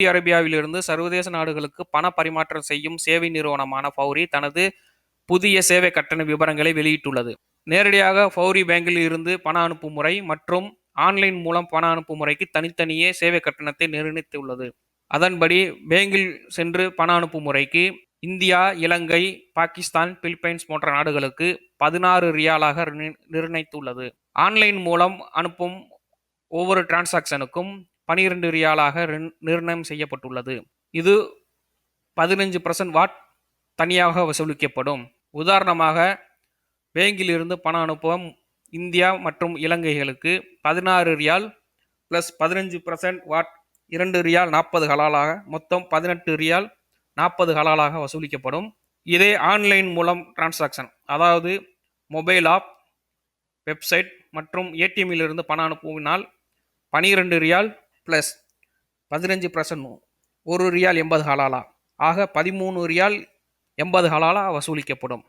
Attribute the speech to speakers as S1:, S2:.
S1: Saudi அரேபியாவிலிருந்து சர்வதேச நாடுகளுக்கு பண பரிமாற்றம் செய்யும் சேவை நிறுவனமான ஃபௌரி தனது புதிய சேவை கட்டண விவரங்களை வெளியிட்டுள்ளது. நேரடியாக ஃபௌரி பேங்கில் இருந்து பண அனுப்பும் முறை மற்றும் ஆன்லைன் மூலம் பண அனுப்பும் முறைக்கு தனித்தனியே சேவை கட்டணத்தை நிர்ணயித்துள்ளது. அதன்படி பேங்கில் சென்று பண அனுப்பும் முறைக்கு இந்தியா இலங்கை பாகிஸ்தான் பிலிப்பைன்ஸ் போன்ற நாடுகளுக்கு பதினாறு ரியாலாக நிர்ணயித்துள்ளது. ஆன்லைன் மூலம் அனுப்பும் ஒவ்வொரு டிரான்சாக்ஷனுக்கும் பனிரெண்டு ரியாலாக நிர்ணயம் செய்யப்பட்டுள்ளது. இது பதினஞ்சு பர்சன்ட் வாட் தனியாக வசூலிக்கப்படும். உதாரணமாக பேங்கிலிருந்து பணம் அனுப்பும் இந்தியா மற்றும் இலங்கைகளுக்கு பதினாறு ரியால் ப்ளஸ் பதினஞ்சு பர்சன்ட் வாட் இரண்டு ரியால் நாற்பது ஹலாலாக மொத்தம் பதினெட்டு ரியால் நாற்பது ஹலாலாக வசூலிக்கப்படும். இதே ஆன்லைன் மூலம் டிரான்சாக்ஷன் அதாவது மொபைல் ஆப் வெப்சைட் மற்றும் ஏடிஎம்மிலிருந்து பணம் அனுப்புவினால் பனிரெண்டு ரியால் ப்ளஸ் பதினஞ்சு பர்சன்ட் ஒரு ரியால் எண்பது ஹலாலா. ஆக பதிமூணு ரியால் எண்பது ஹலாலா வசூலிக்கப்படும்.